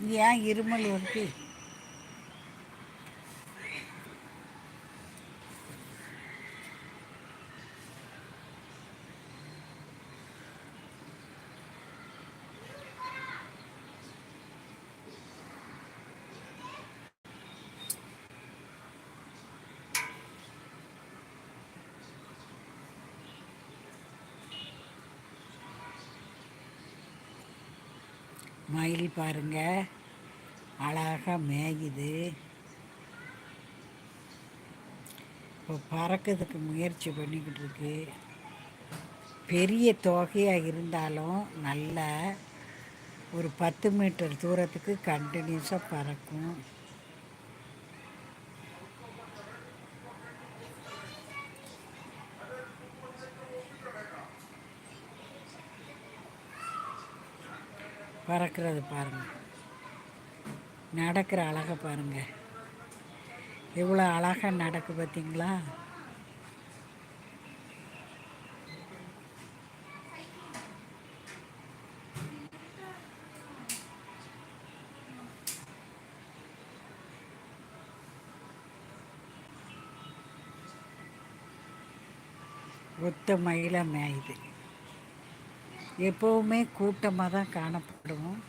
ஏன் இருமல் வருது? மயில் பாருங்க. அழகாக மேயுது. இப்போ பறக்கிறதுக்கு முயற்சி பண்ணிக்கிட்டு இருக்கு. பெரிய தொகையாக இருந்தாலும் நல்ல ஒரு பத்து மீட்டர் தூரத்துக்கு கண்டினியூஸாக பறக்கும். பறக்கிறது பாருங்கள் நடக்கிற அழகை பாருங்கள் எவ்வளோ அழகாக நடக்கு பார்த்தீங்களா? ஒத்த மயிலாக மேயுது. எப்போவுமே கூட்டமாக தான் காணப்படுவோம்.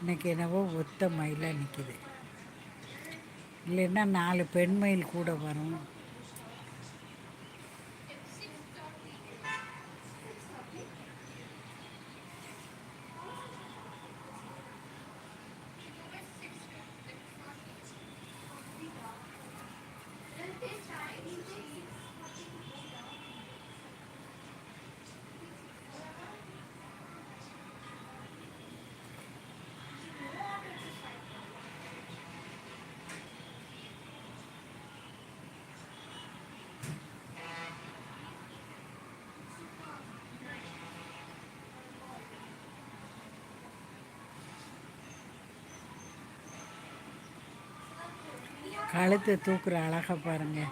இன்றைக்கி என்னவோ ஒத்த மயிலாக நிற்கிது இல்லைன்னா நாலு பெண் மயில் கூட வரும். கழுத்தை தூக்குற அழகை பாருங்கள்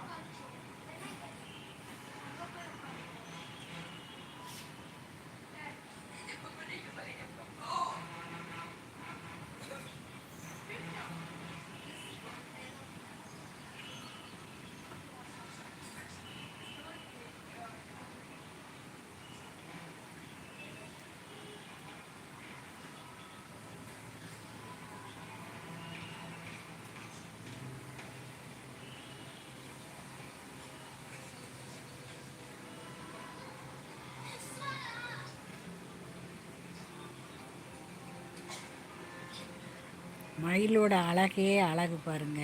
மயிலோட அழகே அழகு பாருங்க.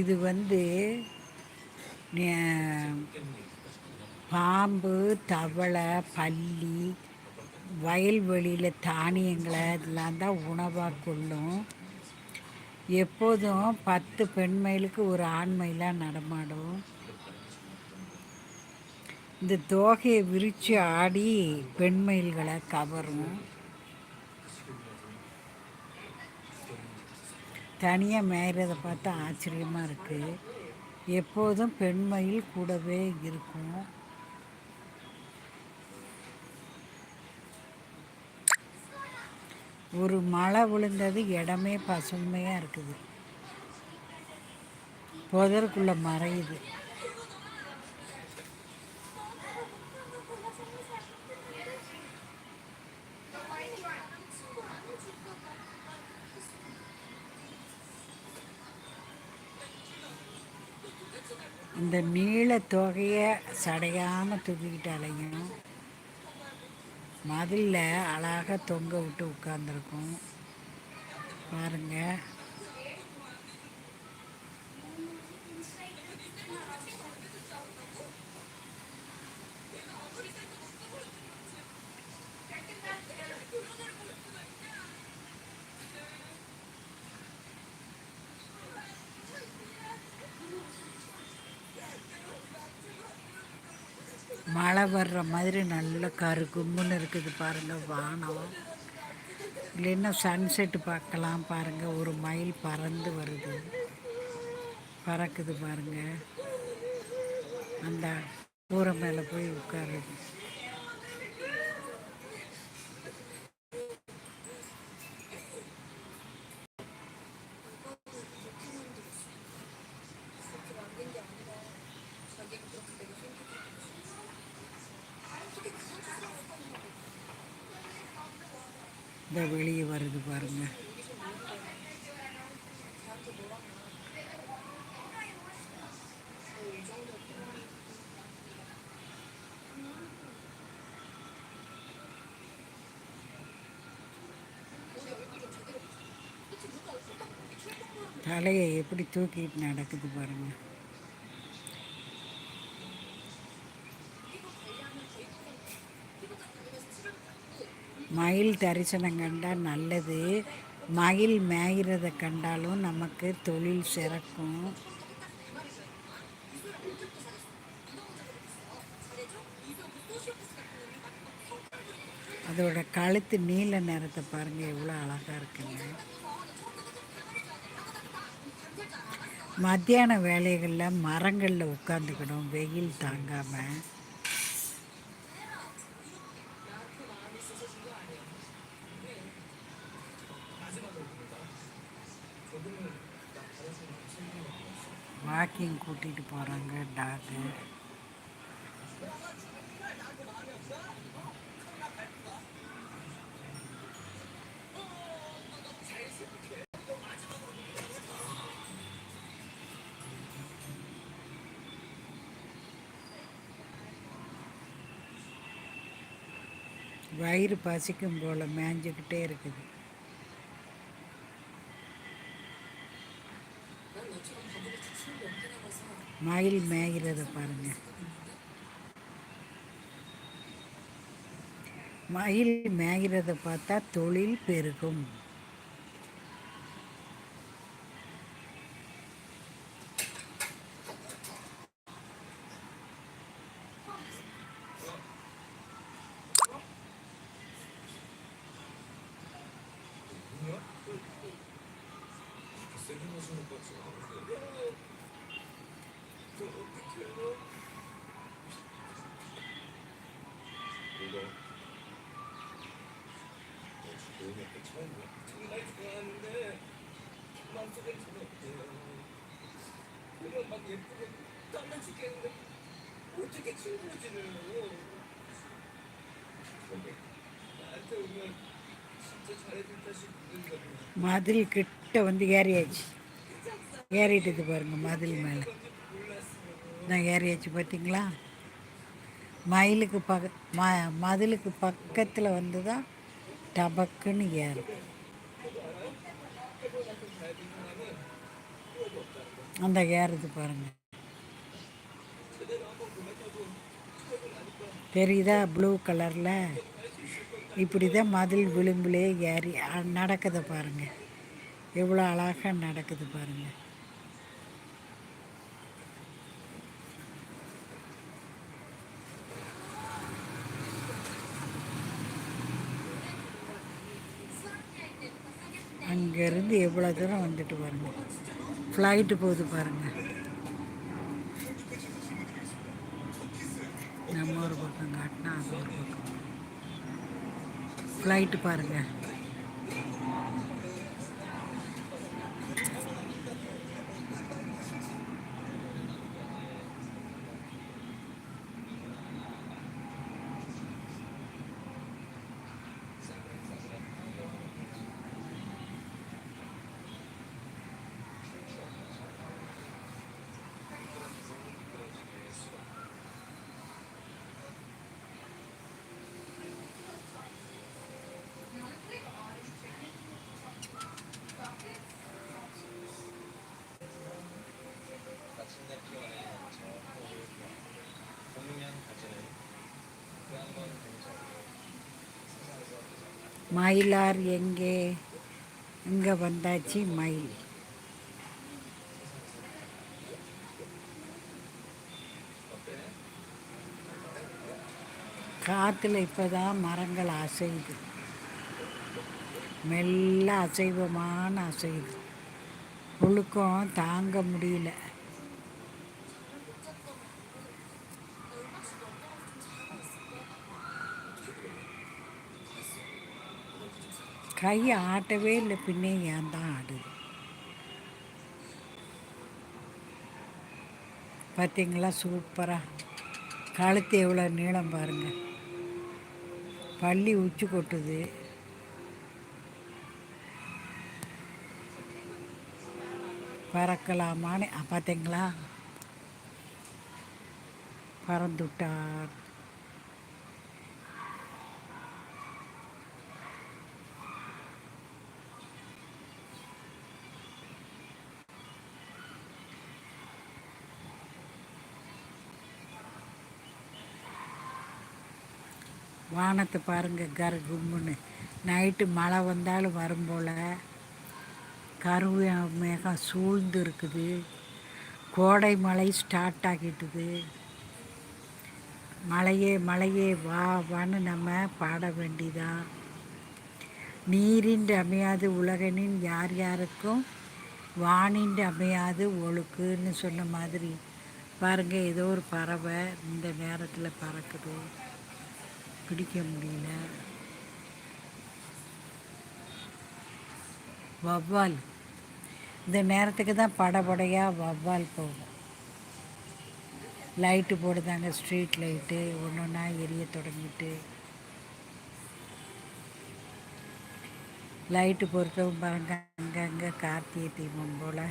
இது வந்து பாம்பு தவளை பல்லி வயல்வெளியில் தானியங்களை இதெல்லாம் தான் உணவாக கொள்ளும். எப்போதும் பத்து பெண் மயிலுக்கு ஒரு ஆண் மயிலாக நடமாடும். இந்த தோகையை விரித்து ஆடி பெண்மயில்களை கவரும். தனியாக மேய்கிறத பார்த்தா ஆச்சரியமாக இருக்குது எப்போதும் பெண்மயில் கூடவே இருக்கும். ஒரு மழை விழுந்தது இடமே பசுமையாக இருக்குது. புதருக்குள்ளே மறையுது. இந்த நீள தொகையை சடையாமல் தூக்கிக்கிட்டாலையும் மதிலில் அழகாக தொங்க விட்டு உட்காந்துருக்கும் பாருங்கள் மழை வர்ற மாதிரி நல்ல கரு கும்புன்னு இருக்குது பாருங்கள் வானம். இல்லைன்னா சன்செட்டு பார்க்கலாம் பாருங்கள் ஒரு மைல் பறந்து வருது. பறக்குது பாருங்கள் அந்த கூரை மேலே போய் உட்காருது இந்த வெளியே வருது பாருங்க. தலையை எப்படி தூக்கிட்டு நடக்குது பாருங்கள் மயில் தரிசனம் கண்டால் நல்லது. மயில் மேயிறதை கண்டாலும் நமக்கு தொழில் சிறக்கும். அதோட கழுத்து நீல நிறத்தை பாருங்கள் எவ்வளோ அழகாக இருக்குங்க. மத்தியான வேலைகளில் மரங்களில் உட்காந்துக்கணும் வெயில் தாங்காமல் வாக்கிங் கூட்டிகிட்டு போகிறாங்க டாகு வயிறு பசிக்கும் போல் மேய்ஞ்சிக்கிட்டே இருக்குது. மயில் மேய்கிறத பாருங்க. மயில் மேய்கிறத பார்த்தா தொழில் பெருகும். 그냥 막 예쁘고 땀나 죽겠는데 어떻게 친구를 지내요? 나한테 오면 진짜 잘해줄까 싶은데 மதில் கிட்ட வந்து ஏறியாச்சு ஏறிட்டுது பாருங்க மதில் மேலே நான் ஏறியாச்சு பார்த்தீங்களா மயிலுக்கு பக்க ம மதிலுக்கு பக்கத்தில் வந்து தான் டபக்குன்னு ஏறும். அந்த ஏறுது பாருங்க. தெரியுதா ப்ளூ கலரில்? இப்படி தான் மதில் விளிம்புலேயே ஏறி நடக்குது பாருங்க. எவ்வளோ அழகாக நடக்குது பாருங்கள் அங்கேருந்து எவ்வளோ தூரம் வந்துட்டு பாருங்க. ஃப்ளைட்டு போகுது பாருங்க. நம்ம ஒரு பக்கம் காட்டினா அது ஒரு பக்கம். ஃப்ளைட்டு பாருங்கள் மயிலார் எங்கே? இங்கே வந்தாச்சு மயில்? காற்றுல இப்போ தான் மரங்கள் அசையுது. மெல்ல அசைவமான அசையுது. புழுக்கம் தாங்க முடியல. கை ஆட்டவே இல்லை பின்னே ஏன் தான் ஆடுது? பார்த்தீங்களா சூப்பராக கழுத்து எவ்வளோ நீளம் பாருங்கள் பள்ளி உச்சி கொட்டுது. பறக்கலாமான்னு பார்த்தீங்களா பறந்துட்டார். வானத்தை பாருங்க கரு கும்முன்னு. நைட்டு மழை வந்தாலும் வரும் போல். கருவு மேகம் சூழ்ந்து இருக்குது. கோடை மழை ஸ்டார்ட் ஆகிட்டுது. மழையே மழையே வா வான்னு நம்ம பாட வேண்டிதான் நீரின்றி அமையாது உலகனின் யார் யாருக்கும் வானின்றி அமையாது ஒழுக்குன்னு சொன்ன மாதிரி. பாருங்கள் ஏதோ ஒரு பறவை இந்த நேரத்தில் பறக்குது. பிடிக்க முடியல. வவ்வால். இந்த நேரத்துக்கு தான் படபடையாக வவ்வால் போகும். லைட்டு போடுதாங்க ஸ்ட்ரீட் லைட்டு. ஒன்று ஒன்றா எரிய தொடங்கிட்டு. லைட்டு பொறுத்தவும் பாருங்க அங்கங்கே கார்த்திகை தீபம் போல்.